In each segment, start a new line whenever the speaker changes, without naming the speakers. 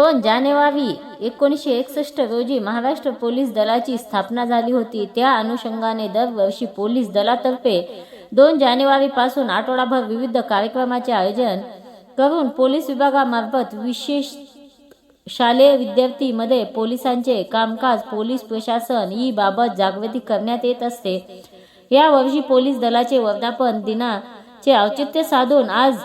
दोन जानेवारी एकोणीसशे एकसष्ट रोजी महाराष्ट्र पोलीस दलाची स्थापना झाली होती. त्या अनुषंगाने दरवर्षी पोलीस दलातर्फे दोन जानेवारीपासून आठवडाभर विविध कार्यक्रमाचे आयोजन करून पोलीस विभागामार्फत विशेष शालेय विद्यार्थीमध्ये पोलिसांचे कामकाज पोलीस प्रशासन ही बाबत जागृती करण्यात येत असते. या वर्षी पोलीस दलाचे वर्धापन दिनाचे औचित्य साधून आज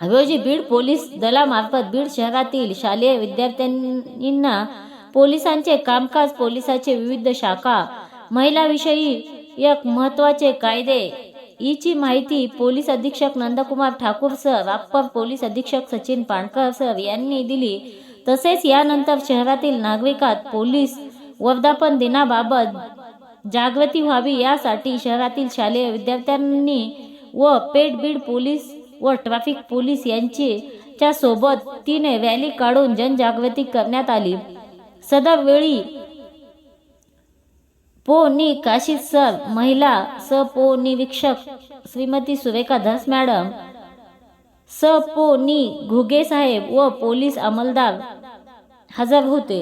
रोजी बीड पोलीस दलामार्फत बीड शहरातील शालेय विद्यार्थ्यांना पोलिसांचे कामकाज पोलिसाचे विविध शाखा महिलाविषयी एक महत्त्वाचे कायदे. ईची माहिती पोलीस अधीक्षक Nandkumar Thakur sir upper police अधीक्षक सचिन पाणकर सर यांनी दिली. तसेच यानंतर शहरातील नागरिकात पोलीस वर्धापन दिनाबाबत जागृती व्हावी यासाठी शहरातील शालेय विद्यार्थ्यांनी व पेट बीड पोलीस व ट्रॅफिक पोलीस यांची च्या सोबत तिने रॅली काढून जनजागृती करण्यात आली. सदर वेळी पो काशीद सर महिला स पो निरीक्षक श्रीमती सुरेखा धस मॅडम स पो नि घुगे साहेब व पोलीस अंमलदार हजर होते.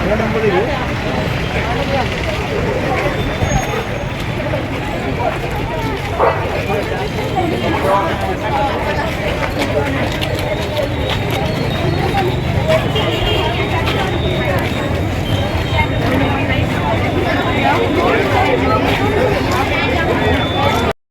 നൂറ്റമ്പത് രൂപ Thank you.